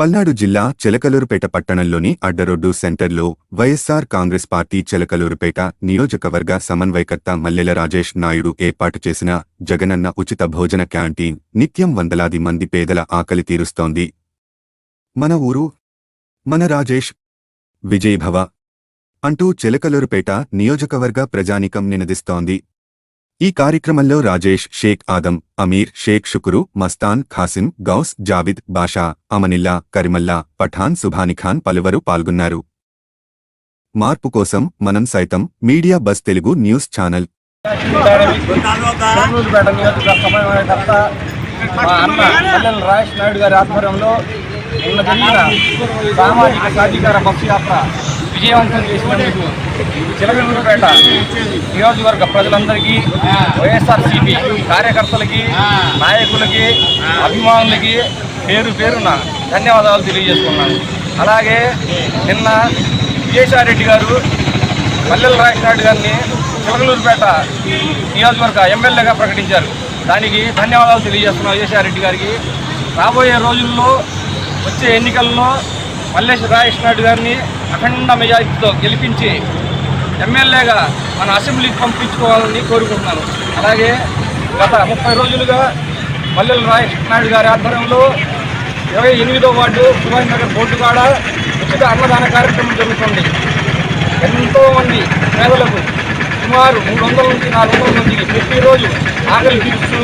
పల్నాడు జిల్లా చిలకలూరుపేట పట్టణంలోని అడ్డరోడ్డు సెంటర్లో వైఎస్సార్ కాంగ్రెస్ పార్టీ చిలకలూరుపేట నియోజకవర్గ సమన్వయకర్త మల్లెల రాజేష్ నాయుడు ఏర్పాటు చేసిన జగనన్న ఉచిత భోజన క్యాంటీన్ నిత్యం వందలాది మంది పేదల ఆకలి తీరుస్తోంది. మన ఊరు మన రాజేష్ విజయభవ అంటూ చిలకలూరుపేట నియోజకవర్గ ప్రజానికం నినదిస్తోంది. ఈ కార్యక్రమంలో రాజేష్ షేక్ ఆదం అమీర్ షేక్ షుకురు మస్తాన్ ఖాసిం గౌస్ జావిద్ బాషా అమనిల్లా కరిమల్లా పఠాన్ సుభానిఖాన్ పలువురు పాల్గొన్నారు. మార్పు కోసం మనం సైతం media bus Telugu news channel. Rajesh Naidu గారి ఆధ్వర్యంలో నిన్న జరిగిన సామాజిక సాధికార బస్సు యాత్ర విజయవంతం చేసినందుకు చిలకలూరుపేట నియోజకవర్గ ప్రజలందరికీ వైఎస్ఆర్సీపీ కార్యకర్తలకి నాయకులకి అభిమానులకి పేరు పేరున ధన్యవాదాలు తెలియజేసుకున్నాను. అలాగే నిన్న విజయసాయిరెడ్డి గారు మల్లెల రాజేష్ నాయుడు గారిని చిలకలూరుపేట నియోజకవర్గ ఎమ్మెల్యేగా ప్రకటించారు. దానికి ధన్యవాదాలు తెలియజేస్తున్నాం విజయసాయిరెడ్డి గారికి. రాబోయే రోజుల్లో వచ్చే ఎన్నికల్లో మల్లేష్ రాజేష్ నాయుడు గారిని అఖండ మెజార్టీతో గెలిపించి ఎమ్మెల్యేగా మన అసెంబ్లీకి పంపించుకోవాలని కోరుకుంటున్నాను. అలాగే గత ముప్పై రోజులుగా మల్లెల రాజేష్ నాయుడు గారి ఆధ్వర్యంలో ఇరవై ఎనిమిదో వార్డు సుభాష్ నగర్ బోర్డు కాడ ఉచిత అన్నదాన కార్యక్రమం జరుగుతుంది. ఎంతోమంది పేదలకు సుమారు మూడు వందల నుంచి నాలుగు వందల మందికి ప్రతిరోజు ఆకలి తీర్చు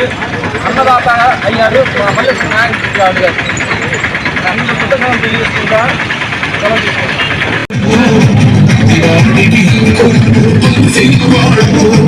అన్నదాత అయ్యారు మా మళ్ళీ నాయకుడు గారు. అందరూ కృతజ్ఞతలు తెలియజేసుకుంటా సెలవు తీసుకుంటాం Thank you.